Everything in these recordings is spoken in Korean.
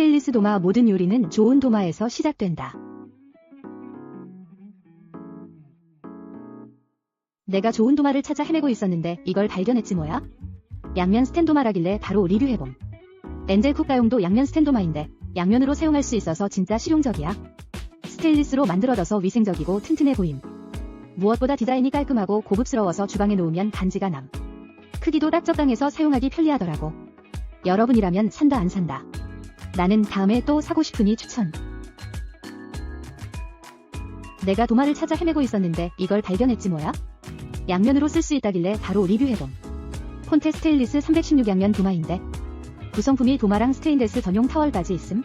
스테인리스 도마 모든 요리는 좋은 도마에서 시작된다. 내가 좋은 도마를 찾아 헤매고 있었는데 이걸 발견했지 뭐야? 양면 스텐 도마라길래 바로 리뷰해봄. 엔젤 쿡가용도 양면 스텐 도마인데 양면으로 사용할 수 있어서 진짜 실용적이야. 스테인리스로 만들어져서 위생적이고 튼튼해 보임. 무엇보다 디자인이 깔끔하고 고급스러워서 주방에 놓으면 간지가 남. 크기도 딱 적당해서 사용하기 편리하더라고. 여러분이라면 산다 안 산다. 나는 다음에 또 사고 싶으니 추천. 내가 도마를 찾아 헤매고 있었는데 이걸 발견했지 뭐야? 양면으로 쓸 수 있다길래 바로 리뷰해봄. 폰테 스테인리스 316 양면 도마인데 구성품이 도마랑 스테인레스 전용 타월까지 있음.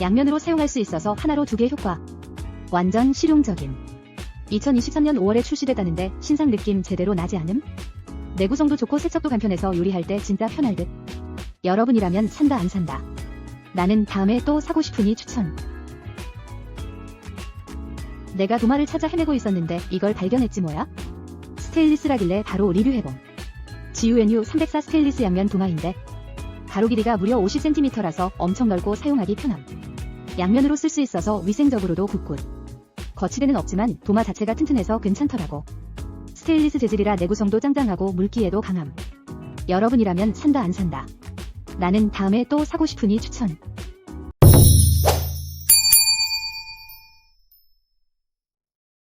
양면으로 사용할 수 있어서 하나로 두 개 효과. 완전 실용적임. 2023년 5월에 출시됐다는데 신상 느낌 제대로 나지 않음? 내구성도 좋고 세척도 간편해서 요리할 때 진짜 편할 듯. 여러분이라면 산다 안 산다. 나는 다음에 또 사고 싶으니 추천. 내가 도마를 찾아 헤매고 있었는데 이걸 발견했지 뭐야? 스테인리스라길래 바로 리뷰해봄. GUNU 304 스테인리스 양면 도마인데 가로 길이가 무려 50cm라서 엄청 넓고 사용하기 편함. 양면으로 쓸 수 있어서 위생적으로도 굿굿. 거치대는 없지만 도마 자체가 튼튼해서 괜찮더라고. 스테인리스 재질이라 내구성도 짱짱하고 물기에도 강함. 여러분이라면 산다 안 산다. 나는 다음에 또 사고 싶으니 추천.